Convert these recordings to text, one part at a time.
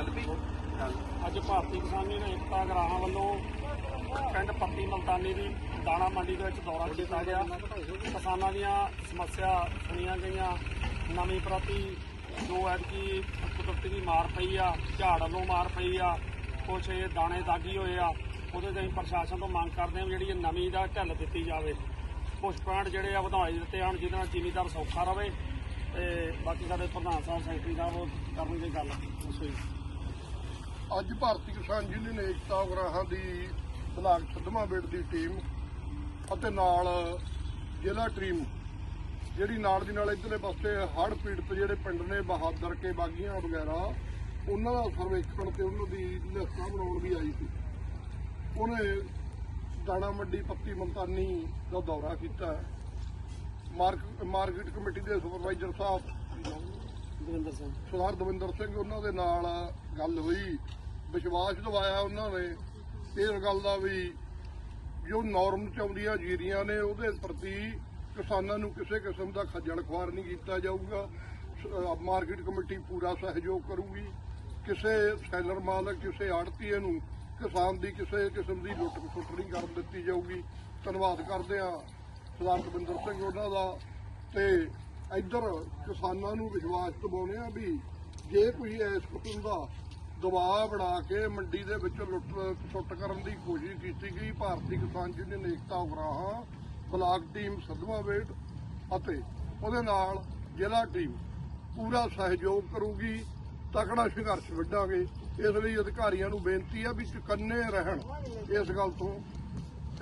ਚੱਲ ਵੀ ਅੱਜ ਭਾਰਤੀ ਕਿਸਾਨ ਯੂਨੀਅਨ ਏਕਤਾ ਗਰਾਹਾਂ ਵੱਲੋਂ ਪਿੰਡ ਪੱਤੀ ਮਲਤਾਨੀ ਦੀ ਦਾਣਾ ਮੰਡੀ ਦੇ ਵਿੱਚ ਦੌਰਾ ਕੀਤਾ ਗਿਆ। ਕਿਸਾਨਾਂ ਦੀਆਂ ਸਮੱਸਿਆ ਸੁਣੀਆਂ ਗਈਆਂ। ਨਵੀਂ ਪ੍ਰਤੀ ਜੋ ਐਤਕੀ ਕੁਦਰਤੀ ਦੀ ਮਾਰ ਪਈ ਆ, ਝਾੜ ਵੱਲੋਂ ਮਾਰ ਪਈ ਆ, ਕੁਛ ਇਹ ਦਾਣੇ ਦਾਗੀ ਹੋਏ ਆ, ਉਹਦੇ ਤੇ ਪ੍ਰਸ਼ਾਸਨ ਤੋਂ ਮੰਗ ਕਰਦੇ ਹਾਂ ਵੀ ਜਿਹੜੀ ਇਹ ਨਵੀਂ ਦਾ ਢਿੱਲ ਦਿੱਤੀ ਜਾਵੇ। ਕੁਛ ਪੁਆਇੰਟ ਜਿਹੜੇ ਆ ਵਧਾਏ ਦਿੱਤੇ ਹਨ ਜਿਹਦੇ ਨਾਲ ਜ਼ਿਮੀਦਾਰ ਸੌਖਾ ਰਹੇ ਤੇ ਬਾਕੀ ਸਾਡੇ ਪ੍ਰਧਾਨ ਸਾਹਿਬ, ਸੈਕਟਰੀ ਸਾਹਿਬ, ਉਹ ਕਰਨਗੇ ਗੱਲ। ਦੱਸੋ ਜੀ ਅੱਜ ਭਾਰਤੀ ਕਿਸਾਨ ਯੂਨੀਅਨ ਏਕਤਾ ਉਗਰਾਹਾਂ ਦੀ ਬਲਾਕ ਸਦਮਾ ਬੇਟ ਦੀ ਟੀਮ ਅਤੇ ਨਾਲ ਜ਼ਿਲ੍ਹਾ ਟੀਮ, ਜਿਹੜੀ ਨਾਲ ਦੀ ਨਾਲ ਇਧਰਲੇ ਪਾਸੇ ਹੜ੍ਹ ਪੀੜਤ ਜਿਹੜੇ ਪਿੰਡ ਨੇ, ਬਹਾਦਰ ਕੇ ਬਾਗੀਆਂ ਵਗੈਰਾ, ਉਹਨਾਂ ਦਾ ਸਰਵੇਖਣ ਤੇ ਉਹਨਾਂ ਦੀ ਲਿਸਟਾਂ ਬਣਾਉਣ ਵੀ ਆਈ ਸੀ। ਉਹਨੇ ਦਾਣਾ ਮੰਡੀ ਪੱਤੀ ਮਲਤਾਨੀ ਦਾ ਦੌਰਾ ਕੀਤਾ। ਮਾਰਕ, ਮਾਰਕੀਟ ਕਮੇਟੀ ਦੇ ਸੁਪਰਵਾਈਜ਼ਰ ਸਾਹਿਬ ਦਵਿੰਦਰ ਸਿੰਘ। ਸਰਦਾਰ ਦਵਿੰਦਰ ਸਿੰਘ ਉਹਨਾਂ ਦੇ ਨਾਲ ਗੱਲ ਹੋਈ, ਵਿਸ਼ਵਾਸ ਦਿਵਾਇਆ ਉਹਨਾਂ ਨੇ ਇਸ ਗੱਲ ਦਾ ਵੀ, ਜੋ ਨਾਰਮ ਚ ਜੀਰੀਆਂ ਨੇ ਉਹਦੇ ਪ੍ਰਤੀ ਕਿਸਾਨਾਂ ਨੂੰ ਕਿਸੇ ਕਿਸਮ ਦਾ ਖੱਜਲ ਖੁਆਰ ਨਹੀਂ ਕੀਤਾ ਜਾਊਗਾ। ਮਾਰਕੀਟ ਕਮੇਟੀ ਪੂਰਾ ਸਹਿਯੋਗ ਕਰੂਗੀ। ਕਿਸੇ ਸੈਲਰ ਮਾਲਕ, ਕਿਸੇ ਆੜਤੀਏ ਨੂੰ ਕਿਸਾਨ ਦੀ ਕਿਸੇ ਕਿਸਮ ਦੀ ਲੁੱਟ ਖਸੁੱਟ ਨਹੀਂ ਕਰਨ ਦਿੱਤੀ ਜਾਊਗੀ। ਧੰਨਵਾਦ ਕਰਦੇ ਆ ਸਰਦਾਰ ਦਵਿੰਦਰ ਸਿੰਘ ਉਹਨਾਂ ਦਾ ਤੇ ਇੱਧਰ ਕਿਸਾਨਾਂ ਨੂੰ ਵਿਸ਼ਵਾਸ ਦਿਵਾਉਂਦੇ ਆ ਵੀ ਜੇ ਕੋਈ ਇਸ ਕਿਸਮ ਦਾ ਦਬਾਅ ਬਣਾ ਕੇ ਮੰਡੀ ਦੇ ਵਿੱਚ ਲੁੱਟ ਸੁੱਟ ਕਰਨ ਦੀ ਕੋਸ਼ਿਸ਼ ਕੀਤੀ ਗਈ, Bharti Kisan union Ekta Ugrahan, block team ਸਦਮਾਵੇਟ ਅਤੇ ਉਹਦੇ ਨਾਲ ਜ਼ਿਲ੍ਹਾ ਟੀਮ ਪੂਰਾ ਸਹਿਯੋਗ ਕਰੂਗੀ, ਤਕੜਾ ਸੰਘਰਸ਼ ਵਿੱਢਾਂਗੇ। ਇਸ ਲਈ ਅਧਿਕਾਰੀਆਂ ਨੂੰ ਬੇਨਤੀ ਆ ਵੀ ਚੁਕੰਨੇ ਰਹਿਣ। ਇਸ ਗੱਲ ਤੋਂ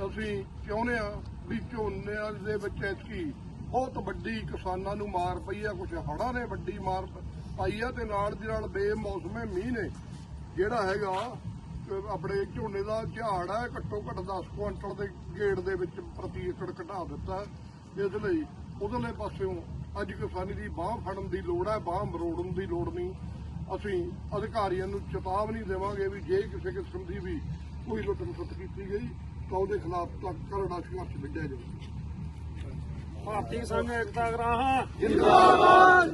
ਅਸੀਂ ਚਾਹੁੰਦੇ ਆ ਵੀ ਝੋਨੇ ਦੇ ਵਿੱਚ ਐਤਕੀ ਬਹੁਤ ਵੱਡੀ ਕਿਸਾਨਾਂ ਨੂੰ ਮਾਰ ਪਈ ਆ ਕੁਝ ਹੜ੍ਹਾਂ ਨੇ ਵੱਡੀ ਮਾਰ ਪਾਈ ਆ ਤੇ ਨਾਲ ਦੀ ਨਾਲ ਬੇਮੌਸਮੇ ਮੀਂਹ ਨੇ। ਜਿਹੜਾ ਹੈਗਾ ਆਪਣੇ ਝੋਨੇ ਦਾ ਝਾੜ ਹੈ ਘੱਟੋ ਘੱਟ 10 ਕੁਇੰਟਲ ਦੇ ਗੇੜ ਦੇ ਵਿੱਚ ਪ੍ਰਤੀ ਏਕੜ ਘਟਾ ਦਿੱਤਾ। ਇਸ ਲਈ ਉਧਰਲੇ ਪਾਸਿਓਂ ਅੱਜ ਕਿਸਾਨੀ ਦੀ ਬਾਹ ਫੜਨ ਦੀ ਲੋੜ ਹੈ ਬਾਹ ਮਰੋੜਨ ਦੀ ਲੋੜ ਨਹੀਂ। ਅਸੀਂ ਅਧਿਕਾਰੀਆਂ ਨੂੰ ਚੇਤਾਵਨੀ ਦੇਵਾਂਗੇ ਵੀ ਜੇ ਕਿਸੇ ਕਿਸਮ ਦੀ ਵੀ ਕੋਈ ਲੁੱਟ ਖਸੁੱਟ ਕੀਤੀ ਗਈ, ਤਾਂ ਉਹਦੇ ਖਿਲਾਫ ਤੱਕ ਕਰੜਾ ਸੰਘਰਸ਼ ਵਿੱਢਿਆ ਜਾਵੇ ਭਾਰਤੀ ਕਿਸਾਨ ਏਕਤਾ ਗਰਾਹਾਂ ਜਿੰਦਾਬਾਦ।